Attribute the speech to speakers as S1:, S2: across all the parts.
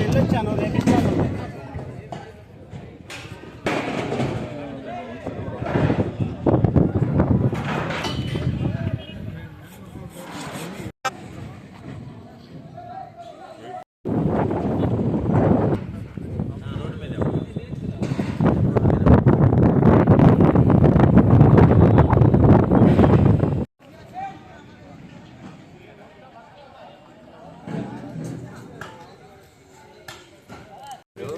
S1: వెళ్ళొచ్చాను. రేపు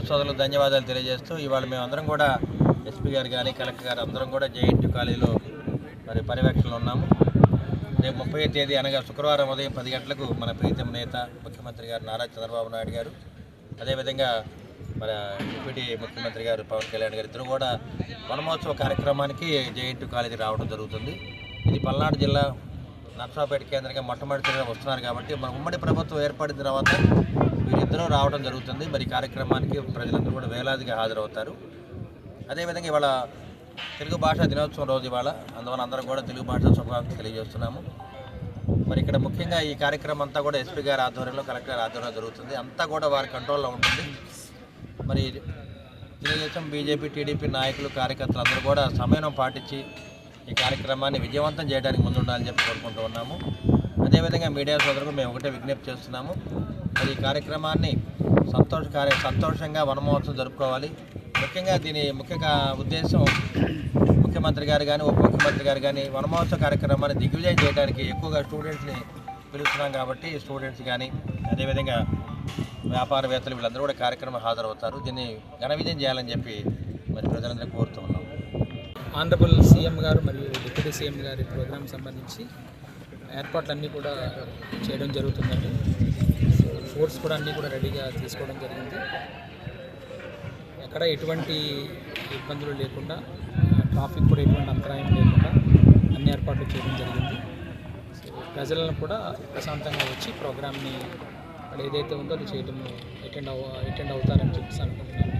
S2: మీడియా సోదరులకు ధన్యవాదాలు తెలియజేస్తూ ఇవాళ మేమందరం కూడా ఎస్పీ గారు కానీ కలెక్టర్ గారు అందరం కూడా జేఎన్టీ కాలేజీలో మరి పర్యవేక్షణలో ఉన్నాము. రేపు ముప్పై తేదీ అనగా శుక్రవారం ఉదయం పది గంటలకు మన ప్రీతం నేత ముఖ్యమంత్రి గారు నారా చంద్రబాబు నాయుడు గారు అదేవిధంగా మన డిప్యూటీ ముఖ్యమంత్రి గారు పవన్ కళ్యాణ్ గారు ఇద్దరు కూడా వనమహోత్సవ కార్యక్రమానికి జేఎన్టీ కాలేజీ రావడం జరుగుతుంది. ఇది పల్నాడు జిల్లా నర్సాపేట కేంద్రంగా మొట్టమొదటిగా వస్తున్నారు కాబట్టి మన ఉమ్మడి ప్రభుత్వం ఏర్పడిన తర్వాత వీరిద్దరూ రావడం జరుగుతుంది. మరి కార్యక్రమానికి ప్రజలందరూ కూడా వేలాదిగా హాజరవుతారు. అదేవిధంగా ఇవాళ తెలుగు భాషా దినోత్సవం రోజు ఇవాళ. అందువల్ల అందరం కూడా తెలుగు భాష శుభాకాంక్షలు తెలియజేస్తున్నాము. మరి ఇక్కడ ముఖ్యంగా ఈ కార్యక్రమం అంతా కూడా ఎస్పీ గారి ఆధ్వర్యంలో కలెక్టర్ ఆధ్వర్యంలో జరుగుతుంది. అంతా కూడా వారి కంట్రోల్లో ఉంటుంది. మరి తెలుగుదేశం బీజేపీ టీడీపీ నాయకులు కార్యకర్తలు అందరూ కూడా సమయం పాటించి ఈ కార్యక్రమాన్ని విజయవంతం చేయడానికి ముందుండాలని చెప్పి కోరుకుంటూ ఉన్నాము. అదేవిధంగా మీడియా సోదరులకు మేము ఒకటే విజ్ఞప్తి చేస్తున్నాము. మరి ఈ కార్యక్రమాన్ని సంతోష కార్య సంతోషంగా వనమహోత్సవం జరుపుకోవాలి. ముఖ్యంగా దీని ముఖ్య ఉద్దేశం ముఖ్యమంత్రి గారు కానీ ఉప ముఖ్యమంత్రి గారు కానీ వనమహోత్సవ కార్యక్రమాన్ని దిగ్విజయం చేయడానికి ఎక్కువగా స్టూడెంట్స్ని పిలుస్తున్నాం కాబట్టి స్టూడెంట్స్ కానీ అదేవిధంగా వ్యాపారవేత్తలు వీళ్ళందరూ కూడా కార్యక్రమం హాజరవుతారు. దీన్ని ఘన విజయం చేయాలని చెప్పి మరి ప్రజలందరూ కోరుతూ ఉన్నాం.
S3: ఆనరబుల్ సీఎం గారు మరియు డిప్యూటీ సీఎం గారి ప్రోగ్రాం సంబంధించి ఏర్పాట్లన్నీ కూడా చేయడం జరుగుతుందండి. ఫోర్స్ కూడా అన్నీ కూడా రెడీగా తీసుకోవడం జరిగింది. ఎక్కడ ఎటువంటి ఇబ్బందులు లేకుండా ట్రాఫిక్ కూడా ఎటువంటి అంతరాయం లేకుండా అన్ని ఏర్పాట్లు చేయడం జరిగింది. సో ప్రజలను కూడా ప్రశాంతంగా వచ్చి ప్రోగ్రామ్ని ఏదైతే ఉందో అది చేయడం అటెండ్ అవ అటెండ్ అవుతారని చెప్పేసి అనుకుంటున్నాను.